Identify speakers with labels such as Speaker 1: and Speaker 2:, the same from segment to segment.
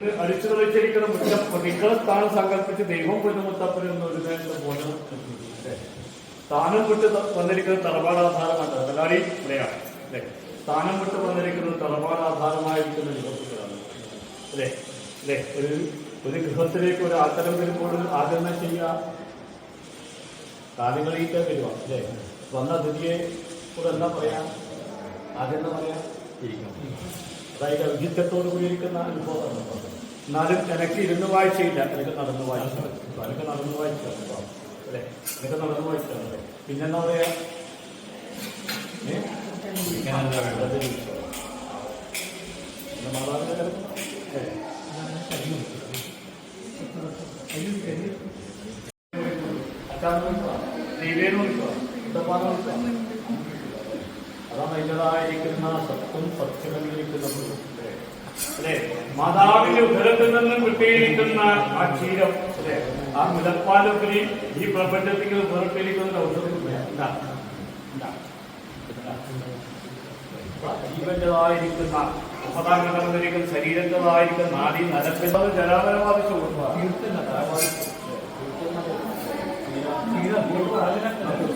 Speaker 1: അടിച്ചു തെളിച്ചിരിക്കുന്ന സങ്കല്പിച്ച് ദൈവം പൊന്നുമുത്തപ്പനും ഒരു നേരത്തെ പോലെ സ്ഥാനം വിട്ട് വന്നിരിക്കുന്ന തറവാടാധാരമാണ് മലയാളി ഇവിടെയാണ്. അല്ലേ? സ്ഥാനം വിട്ട് വന്നിരിക്കുന്നത് വിഭവത്തിലാണ് അല്ലേ? ഒരു ഒരു ഗൃഹത്തിലേക്ക് ഒരു ആത്തരം വരുമ്പോൾ ആഗ്രഹം ചെയ്യുക. കാര്യങ്ങളീട്ട് വരിക അല്ലേ? വന്ന അതിഥിയെ കൂടെ എന്താ പറയാ? എന്താ പറയാ? അതായത് ഔചിത്യത്തോടു കൂടിയിരിക്കുന്ന അനുഭവമാണ്. എന്നാലും എനിക്ക് ഇരുന്ന് വായിച്ചില്ല. എനിക്ക് നടന്ന് വായിച്ചു എനിക്ക് നടന്ന് വായിച്ചു അല്ലേ? എനിക്ക് നടന്ന് വായിച്ചാണ് അല്ലേ പറയാ? പിന്നെ മാതാപിതാക്കൾ ഏ. അച്ഛാന്ന് വിളിക്കുക ദൈവേന്ന് വിളിക്കുക വിളിക്കുക അതാണ് സത്വം സത്യമെന്നിരിക്കുന്ന അല്ലെ? മാതാവിന്റെ ഉദരത്തിൽ നിന്നും കിട്ടിയിരിക്കുന്ന ആ ക്ഷീരം അല്ലെ? ആ മുലപ്പാലത്തിന് ഈ പ്രപഞ്ചത്തിൽ പുറത്തിരിക്കുന്ന ഔഷധം എന്താ എന്താ ജീവന്റേതായിരിക്കുന്ന നടന്നിരിക്കുന്ന ശരീരത്തിലായിരിക്കുന്ന നാടി നരപ്പിന്റെ ജലാപരവാദിച്ചു ബാധിച്ചു കൊടുക്കുക പിടിക്ക്.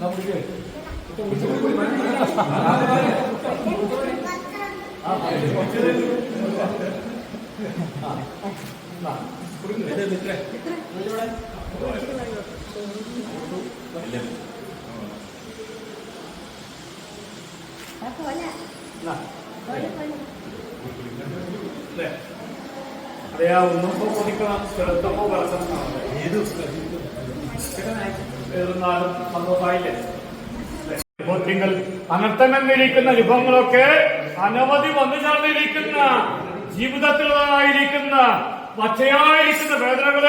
Speaker 1: ആ, കുറച്ച് ആ, എന്നാ, ഏത് എന്നാ. ഏതൊന്നാലും സന്തോഷമായില്ലേ വിഭവത്തിങ്കൽ അനർത്ഥമെന്നിരിക്കുന്ന വിഭവങ്ങളൊക്കെ അനവധി വന്നു ചേർന്നിരിക്കുന്ന ജീവിതത്തിലുള്ളതായിരിക്കുന്ന പച്ചയായിരിക്കുന്ന വേദനകൾ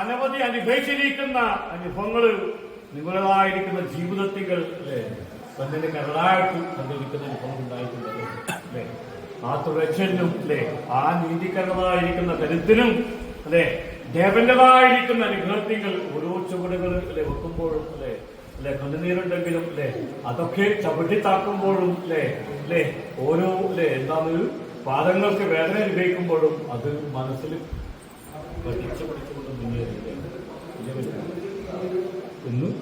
Speaker 1: അനവധി അനുഭവിച്ചിരിക്കുന്ന അനുഭവങ്ങൾ നിങ്ങളുടേതായിരിക്കുന്ന ജീവിതത്തികൾ തന്നെ കരളായിട്ട് കണ്ടിരിക്കുന്ന അനുഭവം ഉണ്ടായിട്ടുണ്ട് അല്ലേ? ആ തുടർച്ചനും അല്ലേ? ആ നീതിക്കരണമായിരിക്കുന്ന കരുത്തിനും അല്ലേ? ദേവന്റേതായിരിക്കുന്ന അനുഗ്രഹത്തിങ്ങൾ ഓരോ ചുവടുകൾ അല്ലെ വെക്കുമ്പോഴും അല്ലെ? അല്ലെ? കണ്ണുനീരുണ്ടെങ്കിലും അല്ലെ? അതൊക്കെ ചവിട്ടിത്താക്കുമ്പോഴും അല്ലെ? അല്ലെ? ഓരോ അല്ലെ? എന്താണ് പാദങ്ങൾക്ക് വേദന അനുഭവിക്കുമ്പോഴും അത് മനസ്സിൽ പഠിച്ചു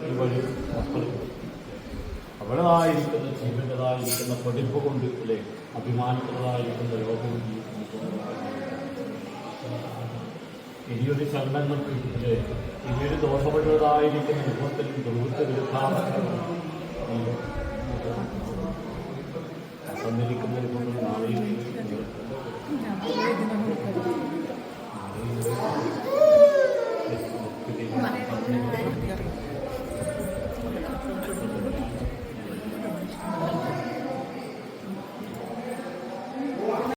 Speaker 1: ഈ വഴി അവളതായിരിക്കുന്ന ജീവന്റേതായിരിക്കുന്ന പഠിപ്പ് കൊണ്ട് അല്ലെ? അഭിമാനത്തിന്റെതായിരിക്കുന്ന രോഗവും ഇനിയൊരു ചലനങ്ങൾ ഇല്ലേ ഇനിയൊരു ദോഷമുള്ളതായിരിക്കുന്ന യുദ്ധത്തിൽ ദുരിത വിരുദ്ധാന്തങ്ങൾ